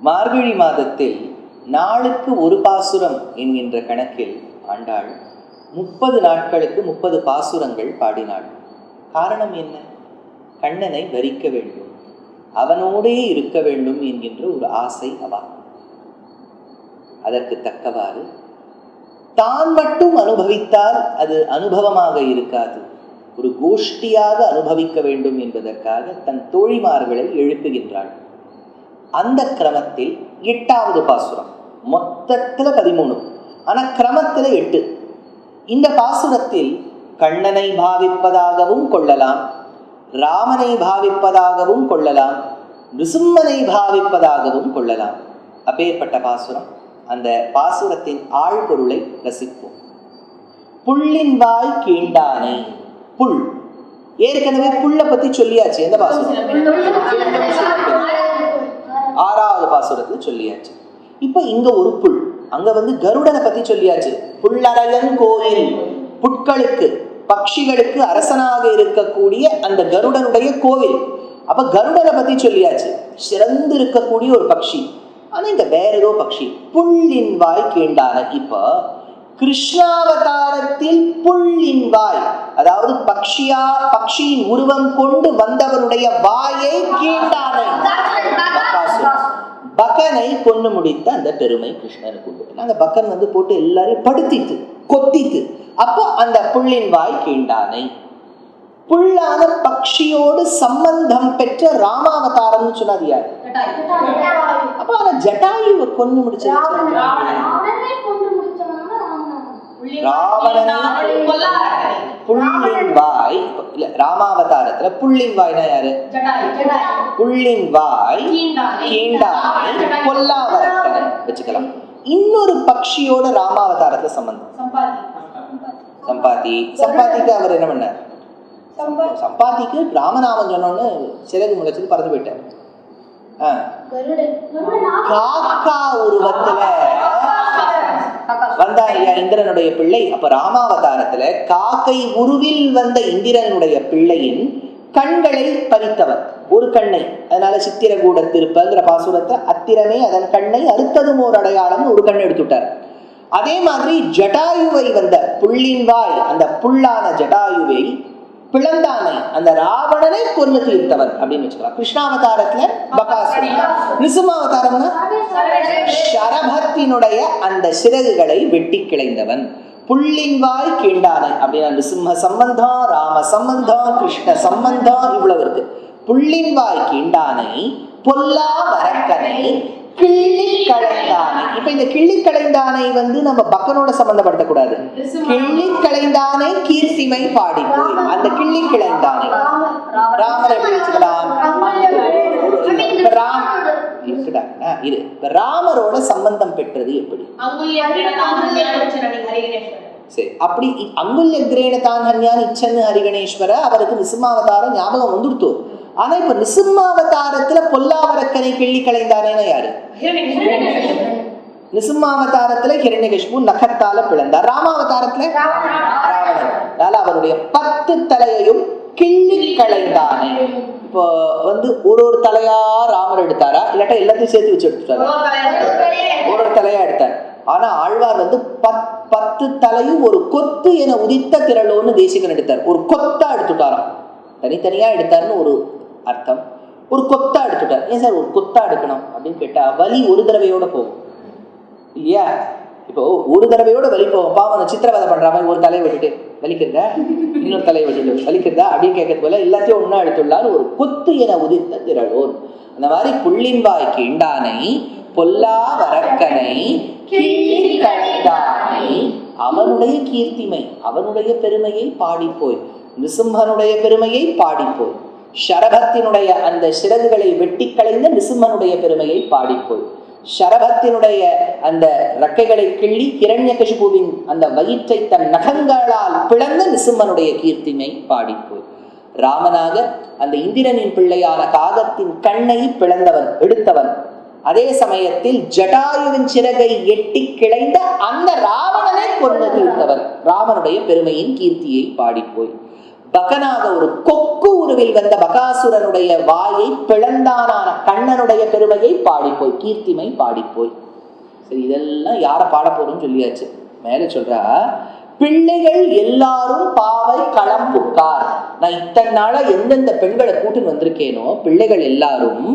மார்கழி மாதத்தில் நாளுக்கு ஒரு பாசுரம் என்கின்ற கணக்கில் ஆண்டாள் முப்பது நாட்களுக்கு முப்பது பாசுரங்கள் பாடினாள். காரணம் என்ன? கண்ணனை வரிக்க வேண்டும். அவனோடே இருக்க வேண்டும் என்கின்ற ஒரு ஆசை அவா. அதற்கு தக்கவாறு தான் மட்டும் அனுபவித்தால் அது அனுபவமாக இருக்காது. ஒரு கோஷ்டியாக அனுபவிக்க வேண்டும் என்பதற்காக தன் தோழிமார்களை எழுப்புகின்றாள். அந்த கிரமத்தில் எட்டாவது பாசுரம். மொத்தத்துல பதிமூணு. ஆனால் கிரமத்துல எட்டு. இந்த பாசுரத்தில் கண்ணனை பாவிப்பதாகவும் கொள்ளலாம் ராமனை பாவிப்பதாகவும் கொள்ளலாம் நிசும்மனை பாவிப்பதாகவும் கொள்ளலாம். அப்பேற்பட்ட பாசுரம். அந்த பாசுரத்தின் ஆழ்பொருளை ரசிப்போம். புள்ளின் வாய் கீண்டானை. புல். ஏற்கனவே புல்லை பத்தி சொல்லியாச்சு எந்த பாசுரம்? ஆறாவது பாசுரத்தில் சொல்லியாச்சு. இப்போ இங்க ஒரு புல். அங்க வந்து கருடனை பத்தி சொல்லியாச்சு. புல்லரையன் கோயில். புட்களுக்கு பட்சிகளுக்கு அரசனாக இருக்கக்கூடிய அந்த கருடனுடைய கோவில். அப்ப கருடனை பத்தி சொல்லியாச்சு. சிறந்து இருக்கக்கூடிய ஒரு பட்சி. ஆனா இந்த வேற ஏதோ பட்சி. புல்லின் வாய் கேண்டான. இப்போ கிருஷ்ணாவதாரத்தில் புல்லின் வாய் அதாவது பக்ஷியா பக்ஷியின் உருவம் கொண்டு வந்தவனுடைய வாயை கீண்டானை. பகனை கொண்டு முடித்த அந்த பெருமை கிருஷ்ணனுக்கு உண்டு அந்த பக்கன் வந்து போட்டு எல்லாரையும் படுத்திட்டு கொத்திட்டு அப்போ அந்த புள்ளின் வாய் கீண்டானை. புல்லான பக்ஷியோடு சம்பந்தம் பெற்ற ராமாவதாரம்னு சொன்னாது யார்? அப்ப அந்த ஜட்டாயுவை கொண்டு முடிச்சது ராவணனை புள்ளின் வாய் இல்ல ராமாவதாரத்துல புள்ளின் வாய்னா யாரு புள்ளின் வாய் கீண்டானை பொல்லாவரக்கனை வச்சுக்கலாம். இன்னொரு பக்ஷியோட ராமாவதாரத்துல சம்பந்தம். சம்பாதி. சம்பாதிக்கு அவர் என்ன பண்ணார்? சம்பாதிக்கு ராமநாமம் சொன்னோன்னு சிறகு முளைச்சது பறந்து போயிட்டார். காக்கா உருவத்துல வந்தார் இல்லையா இந்திரனுடைய பிள்ளை. அப்ப ராமாவதாரத்துல காக்கை உருவில் வந்த இந்திரனுடைய பிள்ளையின் கண்களை பறித்தவர் ஒரு கண்ணை. அதனால சித்திரகூட திருப்பங்கிற பாசுரத்தை அத்திரமே அதன் கண்ணை அறுத்ததும் ஒரு அடையாளம் ஒரு கண் எடுத்துட்டார். அதே மாதிரி ஜடாயுவை வந்த புள்ளின் வாய் அந்த புல்லான ஜடாயுவை பிளந்தானை அந்த ராவணனை கொன்று தீர்த்தவன் அப்படின்னு வச்சுக்கலாம். கிருஷ்ணாவதாரத்துல பகாசுரன் நிசுமாவதாரம்னா? ஷரபத்தினுடைய அந்த சிறகுகளை வெட்டி கிளைந்தவன். புள்ளின் வாய் கீண்டானை அப்படின்னா நிருசிம்ம சம்பந்தம் ராம சம்பந்தம் கிருஷ்ண சம்பந்தம் இவ்வளவு இருக்கு. புள்ளின் வாய் கீண்டானை பொல்லா வரக்கனை கிள்ளி களைந்தானை. இப்ப இந்த கிள்ளி களைந்தானை வந்து நம்ம பக்கனோட சம்பந்தப்படுத்தக்கூடாது. கிள்ளி களைந்தானை கீர்த்திமை பாடி போய் அந்த கிள்ளி கிளைந்தானை. ராமர் வச்சுக்கலாம்? இரு இப்ப ராமரோட சம்பந்தம் பெற்றது எப்படி? சரி அப்படி அங்குல்ய கிரேண தான் ஹன்யான் இச்சன்னு ஹரிகணேஸ்வர அவருக்கு நிசிம்மாவதாரம் ஞாபகம் வந்துடுத்து. ஆனா இப்ப நிசிம்மாவதாரத்துல பொல்லாவரக்கனை கிள்ளி களைந்தானேன்னா யாரு? நிசிம்மாவதாரத்துல ஹிரண்யகஷ்பு நகத்தால பிளந்தார். ராமாவதாரத்துல? ராவணன். அதனால அவருடைய பத்து தலையையும் கிள்ளி களைந்தானே இப்போ வந்து ஒரு ஒரு தலையா ராமர் எடுத்தாரா? இல்லாட்டா எல்லாத்தையும் சேர்த்து வச்சு எடுத்துட்டாரா. ஒரு ஒரு தலையா எடுத்தார். ஆனா ஆழ்வார் வந்து பத் பத்து தலையும் ஒரு கொத்து என உதித்த திரளோன்னு தேசிகன் எடுத்தார். ஒரு கொத்தா எடுத்துட்டாராம். தனித்தனியா எடுத்தாருன்னு ஒரு அர்த்தம். ஒரு கொத்தா எடுத்துட்டார். ஏன் சார் ஒரு கொத்தா எடுக்கணும் அப்படின்னு கேட்டா வலி ஒரு தடவையோட போகும். இல்லையா? இப்போ ஒரு தடவையோட வலிப்போம் பாவம் பாவம் சித்திரவதை பண்ற மாதிரி ஒரு தலையை விட்டுட்டு வலிக்கிறதா இன்னொரு தலையை விட்டுட்டு வலிக்கிறதா அப்படின்னு கேட்கறது போல எல்லாத்தையும் ஒன்னா எடுத்துள்ளார் ஒரு கொத்து என உதித்த திரளோன். அந்த மாதிரி புள்ளின் கிண்டானை பொல்லா வரக்கனை அவனுடைய கீர்த்திமை அவனுடைய பெருமையை பாடிப்போய் நிசிம்மனுடைய பெருமையை பாடிப்போய் ஷரபத்தினுடைய அந்த சிறகுகளை வெட்டி களைந்த நிசிம்மனுடைய பெருமையை பாடிப்போய் ஷரபத்தினுடைய அந்த ரக்கைகளை கிள்ளி ஹிரண்யகசிபுவின் அந்த வயிற்றை தன் நகங்களால் பிளந்த நிசும்மனுடைய கீர்த்திமை பாடிப்போய். ராமனாக அந்த இந்திரனின் பிள்ளையான காகத்தின் கண்ணை பிளந்தவன் எடுத்தவன். அதே சமயத்தில் ஜடாயுவின் சிறகை எட்டி கிளைந்த அந்த ராவணனை கொண்டு தீர்த்தவன். ராமனுடைய பெருமையின் கீர்த்தியை பாடிப்போய். பகனாக ஒரு கொக்கு உருவில் வந்த பகாசுரனுடைய வாயை பிளந்தானான கண்ணனுடைய பெருமையை பாடிப்போய் கீர்த்திமை பாடிப்போய். சரி இதெல்லாம் யாரை பாட போறோம்னு சொல்லியாச்சு. மேலே சொல்றா பிள்ளைகள் எல்லாரும் பாவை களம் புக்கார். நான் இத்தனை நாளா எந்தெந்த பெண்களை கூட்டின்னு வந்திருக்கேனோ பிள்ளைகள் எல்லாரும்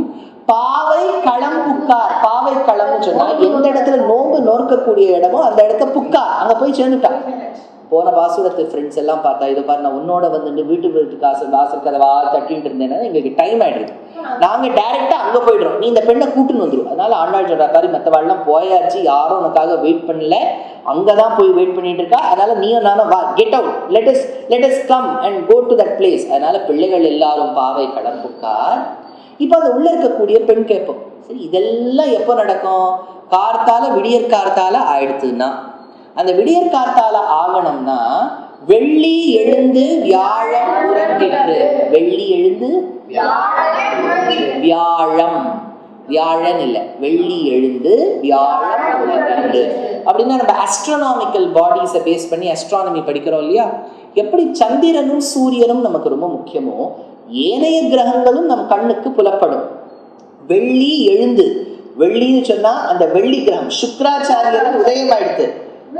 பாவை களம் புக்கார். பாவை களம்னு சொன்னா எந்த இடத்துல நோம்பு நோக்கக்கூடிய இடமோ அந்த இடத்த புக்கார். அங்க போய் சேர்ந்துட்டான் போன பாசுரத்து ஃப்ரெண்ட்ஸ் எல்லாம் பார்த்தா இதை பாரு நான் உன்னோட வந்துட்டு வீட்டு வீட்டு காசு வாசல் கதவா தட்டிட்டு இருந்தேன்னா எங்களுக்கு டைம் ஆயிடுது. நாங்கள் டைரெக்டாக அங்கே போயிடுறோம். நீ இந்த பெண்ணை கூட்டுன்னு வந்துடும் அதனால ஆண்டாள் சொல்கிற மாதிரி மற்றவாள்லாம் போயாச்சு. யாரும் உனக்காக வெயிட் பண்ணல. அங்கே தான் போய் வெயிட் பண்ணிட்டு இருக்கா. அதனால நீயும் நானும் வா get out let is let is come and go to that place அதனால பிள்ளைகள் எல்லாரும் பாவை கடம்புக்கார் இப்போ அது உள்ளே இருக்கக்கூடிய பெண் கேட்போம். சரி இதெல்லாம் எப்போ நடக்கும்? கார்த்தால விடியற் கார்த்தால ஆயிடுத்துன்னா அந்த விடியற் காத்தால ஆகணும்னா வெள்ளி எழுந்து வியாழம் உறங்கிற்று வெள்ளி எழுந்து வியாழம். வியாழன் இல்லை வெள்ளி எழுந்து வியாழம் உறங்கிற்று அப்படின்னா நம்ம அஸ்ட்ரானாமிக்கல் பாடிஸை பேஸ் பண்ணி அஸ்ட்ரானமி படிக்கிறோம் இல்லையா? எப்படி சந்திரனும் சூரியனும் நமக்கு ரொம்ப முக்கியமோ ஏனைய கிரகங்களும் நம் கண்ணுக்கு புலப்படும். வெள்ளி எழுந்து வெள்ளின்னு சொன்னா அந்த வெள்ளி கிரகம் சுக்கராச்சாரியர் உதயமாயிடுது.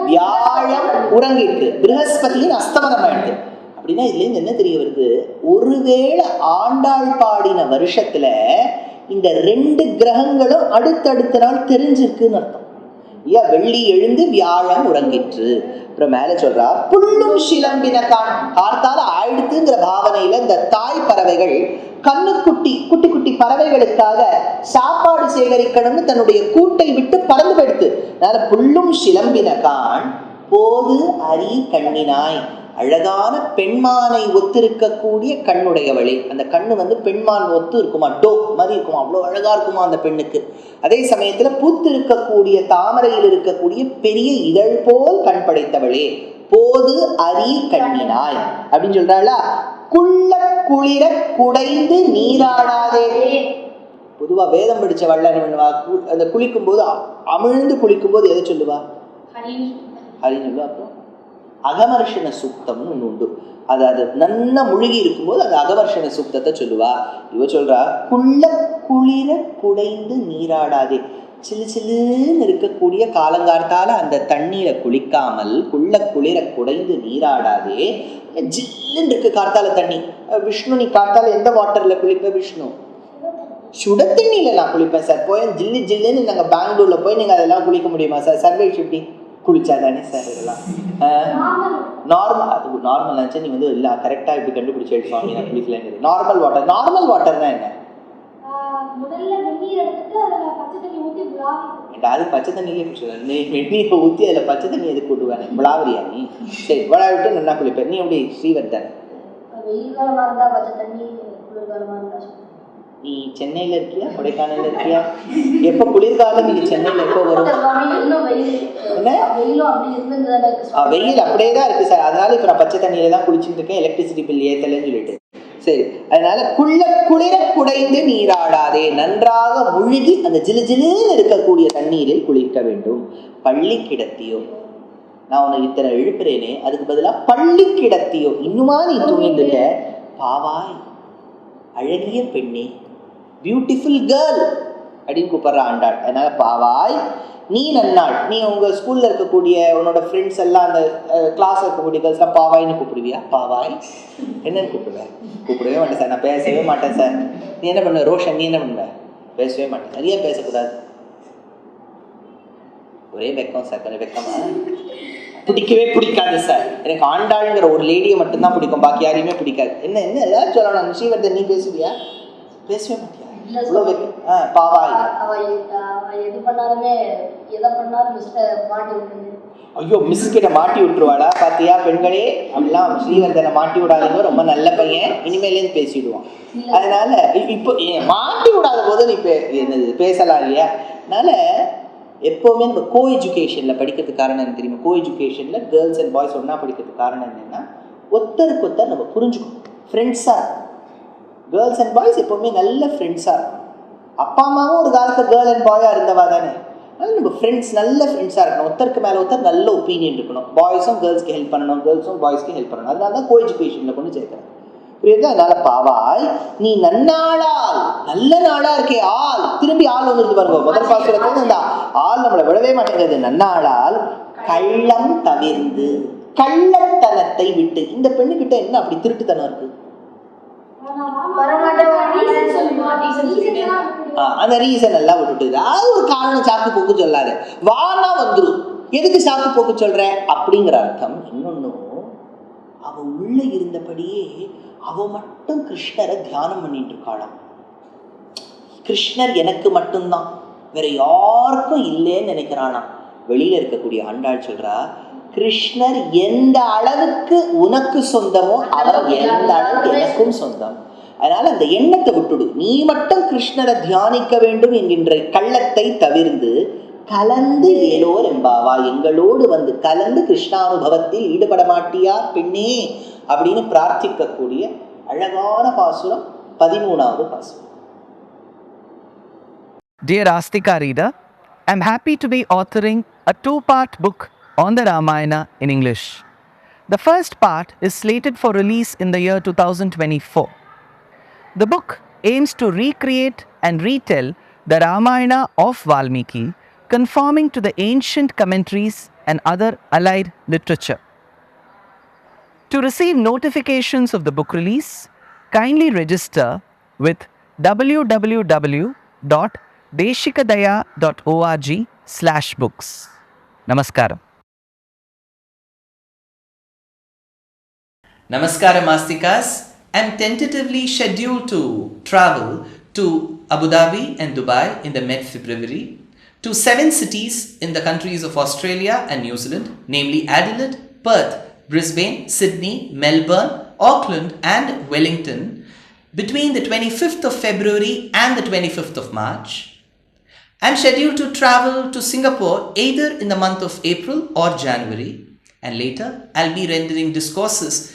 வியாழம் உறங்கிட்டு பிருகஸ்பதியின் அஸ்தமனம் ஆயிடுது. அப்படின்னா இதுல என்ன தெரிய வருது? ஒருவேளை ஆண்டாள் பாடின வருஷத்துல இந்த ரெண்டு கிரகங்களும் அடுத்தடுத்த நாள் தெரிஞ்சிருக்குன்னு அர்த்தம். ஐயா வெள்ளி எழுந்து வியாழம் உறங்கிற்று. அப்புறம் மேல சொல்றா புல்லும் சிலம்பின கான் கார்த்தால ஆயிடுத்துங்கிற பாவனையில இந்த தாய் பறவைகள் கண்ணுக்குட்டி குட்டி குட்டி பறவைகளுக்காக சாப்பாடு சேகரிக்கணும்னு தன்னுடைய கூட்டை விட்டு பறந்து போயிடுத்து அதனால புல்லும் சிலம்பின கான் போது அரி கண்ணினாய். அழகான பெண்மானை ஒத்திருக்கக்கூடிய கண்ணுடையவளே அந்த கண்ணு வந்து பெண்மான் ஒத்து இருக்குமா? டோ மாதிரி இருக்குமா? அவ்வளோ அழகா இருக்குமா அந்த பெண்ணுக்கு? அதே சமயத்துல பூத்து இருக்கக்கூடிய தாமரையில் இருக்கக்கூடிய பெரிய இதழ் போல் கண் படைத்தவளே போது அரி கண்ணினாய். அப்படின்னு சொல்றாளா? குள்ள குளிர குடைந்து நீராடாதே. பொதுவா வேதம் படிச்ச வள்ளல் பண்ணுவா அந்த குளிக்கும் போது அமிழ்ந்து குளிக்கும் போது எதை சொல்லுவா? ஹரின்னு சொல்லுவா அப்புறம் அகமர்ஷண சூக்தம்னு ஒன்று உண்டு. அது அது நன்னா முழுகி இருக்கும்போது அந்த அகமர்ஷண சூக்தத்தை சொல்லுவா. இவ சொல்றா குள்ள குளிர குடைந்து நீராடாதே. சிலு சிலுன்னு இருக்கக்கூடிய காலங்கார்த்தால அந்த தண்ணீரை குளிக்காமல் குள்ள குளிர குடைந்து நீராடாதே. ஜில்லுன்னு இருக்கு கார்த்தால தண்ணி. விஷ்ணு நீ கார்த்தால எந்த வாட்டர்ல குளிப்ப விஷ்ணு? சுட தண்ணியில நான் குளிப்பேன் சார். போய் ஜில்லு ஜில்லுன்னு நாங்கள் பெங்களூர்ல போய் நீங்க அதெல்லாம் குளிக்க முடியுமா சார்? சர்வே சுட்டி குளிச்சா தானே சார் இதெல்லாம்? நார்மல் அது நார்மல் நினச்சா நீ வந்து இல்லை கரெக்டாக இப்படி கண்டுபிடிச்சு சுவாமி நான் குளிக்கலங்கிறது. நார்மல் வாட்டர் நார்மல் வாட்டர் தான் என்ன? முதல்ல வெந்நீர் எடுத்துட்டு அது பச்சை தண்ணியிலே நீ வெந்நீரை ஊற்றி அதில் பச்சை தண்ணி எதுக்கு விடுவேன் விளாவரியா நீ சரி விளாவிட்டு நல்லா குளிப்பேன். நீ எப்படி ஸ்ரீவர்தன். நீ சென்னையில் இருக்கியா? கொடைக்கானல்ல இருக்கியா? எப்போ குளிர்காலம்? நீ சென்னையில் எப்போ வரும்? வெயில் அப்படியே தான் இருக்கு. சார். அதனால இப்போ நான் பச்சை தண்ணியில தான் குளிச்சுட்டு இருக்கேன். எலக்ட்ரிசிட்டி பில் ஏத்தலைன்னு சொல்லிட்டு. சரி அதனால குள்ள குளிர குடைந்து நீராடாதே நன்றாக முழுகி அந்த ஜிலு ஜிலுன்னு இருக்கக்கூடிய தண்ணீரில் குளிக்க வேண்டும். பள்ளி கிடத்தியோ நான் உனக்கு இத்தனை எழுப்புறேனே அதுக்கு பதிலாக பள்ளி கிடத்தியோ இன்னுமா நீ தூங்கிட்டு பாவாய் அழகிய பெண்ணே பியூட்டிஃபுல் கேர்ள் அப்படின்னு கூப்பிடுற ஆண்டாள். அதனால பாவாய் நீ நன்னாள். நீ உங்கள் ஸ்கூலில் இருக்கக்கூடிய உன்னோட ஃப்ரெண்ட்ஸ் எல்லாம் அந்த கிளாஸ்ல இருக்கக்கூடிய கேர்ள்ஸ்லாம் பாவாய்னு கூப்பிடுவியா? பாவாய். என்னன்னு கூப்பிடுவேன் கூப்பிடவே மாட்டேன் சார் நான் பேசவே மாட்டேன் சார் நீ என்ன பண்ணுவ? ரோஷன் நீ என்ன பண்ணுவ? பேசவே மாட்டேன். நிறைய பேசக்கூடாது? ஒரே வெக்கம் சார் கொஞ்சம் வெக்கமா? பிடிக்கவே பிடிக்காது சார் எனக்கு ஆண்டாளுங்கிற ஒரு லேடியை மட்டும்தான் பிடிக்கும். பாக்கி யாரையுமே பிடிக்காது. என்ன என்ன? ஏதாவது சொல்லணும். ஸ்ரீவர்தன் நீ பேசுவியா? பேசவே மாட்டியா? ஆ பாவாய். எது பண்ணாலுமே எதை பண்ணாலும் மிஸ்டர் மாட்டி விட்டுருது. ஐயோ மிஸ் கிட்ட மாட்டி விட்டுருவாடா பாத்தியா பெண்களே? அப்படிலாம் ஸ்ரீவர்தனை மாட்டி விடாதவங்க ரொம்ப நல்ல பையன். இனிமேலேருந்து பேசிடுவான். அதனால இப்போ மாட்டி விடாத போது நீ பே என்னது பேசலாம் இல்லையா? அதனால எப்போவுமே நம்ம கோ எஜுகேஷனில் படிக்கிறதுக்கு காரணம் என்ன தெரியுமா? கோ எஜுகேஷனில் கேர்ள்ஸ் அண்ட் பாய்ஸ் ஒன்றா படிக்கிறதுக்கு காரணம் என்னென்னா ஒருத்தருக்கு ஒருத்தர் நம்ம புரிஞ்சுக்கணும். ஃப்ரெண்ட்ஸாக கேர்ள்ஸ் அண்ட் பாய்ஸ் எப்போவுமே நல்ல ஃப்ரெண்ட்ஸாக இருக்கும் அப்பா அம்மாவும் ஒரு காலத்தில் கேர்ள் அண்ட் பாயாக இருந்தவா தானே? அதனால நம்ம ஃப்ரெண்ட்ஸ் நல்ல ஃப்ரெண்ட்ஸாக இருக்கணும். ஒருத்தருக்கு மேலே ஒருத்தர் நல்ல ஒப்பீனியன் இருக்கணும். பாய்ஸும் கேர்ள்ஸ்க்கு ஹெல்ப் பண்ணணும். கேர்ள்ஸும் பாய்ஸ்க்கு ஹெல்ப் பண்ணணும். அதனால தான் கோ எஜுகேஷனில் கொண்டு சேர்க்குறேன் புரியுது? அதனால பாவாய் நீ நன்னாளால் நல்ல நாளா இருக்கே ஆள். திரும்பி ஆள் வந்துருது பாருங்க. முதல் பாசுரத்துல இந்த ஆள் நம்மளை விடவே மாட்டேங்குது. நன்னாளால் கள்ளம் தவிர்ந்து கள்ளத்தனத்தை விட்டு. இந்த பெண்ணுகிட்ட என்ன அப்படி திருட்டுத்தனம் இருக்கு? அந்த ரீசன் எல்லாம் விட்டுட்டு அது ஒரு காரணம் சாக்கு போக்கு சொல்லாது. வானா வந்துரும். எதுக்கு சாக்கு போக்கு சொல்ற? அப்படிங்கிற அர்த்தம் இன்னொன்னும் அவ உள்ள இருந்தபடியே அவ மட்டும் கிருஷ்ணரை தியானம் பண்ணிட்டு இருக்காளாம். கிருஷ்ணர் எனக்கு மட்டும்தான். வேற யாருக்கும் இல்லைன்னு நினைக்கிறானாம். வெளியில இருக்கக்கூடிய ஆண்டாள் சொல்றா கிருஷ்ணர் எந்த அளவுக்கு உனக்கு சொந்தமோ அவர் எந்த அளவுக்கு எனக்கும் சொந்தம். அதனால் அந்த எண்ணத்தை விட்டுடு நீ மட்டும் கிருஷ்ணரை தியானிக்க வேண்டும் என்கின்ற கள்ளத்தை தவிர்ந்து கலந்து ஏலோர் எம்பாவா எங்களோடு வந்து கலந்து கிருஷ்ணானுபவத்தில் ஈடுபட மாட்டியா பெண்ணே அப்படின்னு பிரார்த்திக்கக்கூடிய அழகான பாசுரம் பதிமூணாவது பாசுரம் Dear Astika reader, I'm happy to be authoring a two part book on the Ramayana in English. The first part is slated for release in the year 2024. The book aims to recreate and retell the Ramayana of Valmiki, conforming to the ancient commentaries and other allied literature. To receive notifications of the book release, kindly register with www.deshikadaya.org slash books. Namaskaram. Namaskaram Astikas. I'm tentatively scheduled to travel to Abu Dhabi and Dubai in the mid February, to seven cities in the countries of Australia and New Zealand, namely Adelaide, Perth, Brisbane, Sydney, Melbourne, Auckland, and Wellington, between the 25th of February and the 25th of March. I'm scheduled to travel to Singapore either in the month of April or January, and later I'll be rendering discourses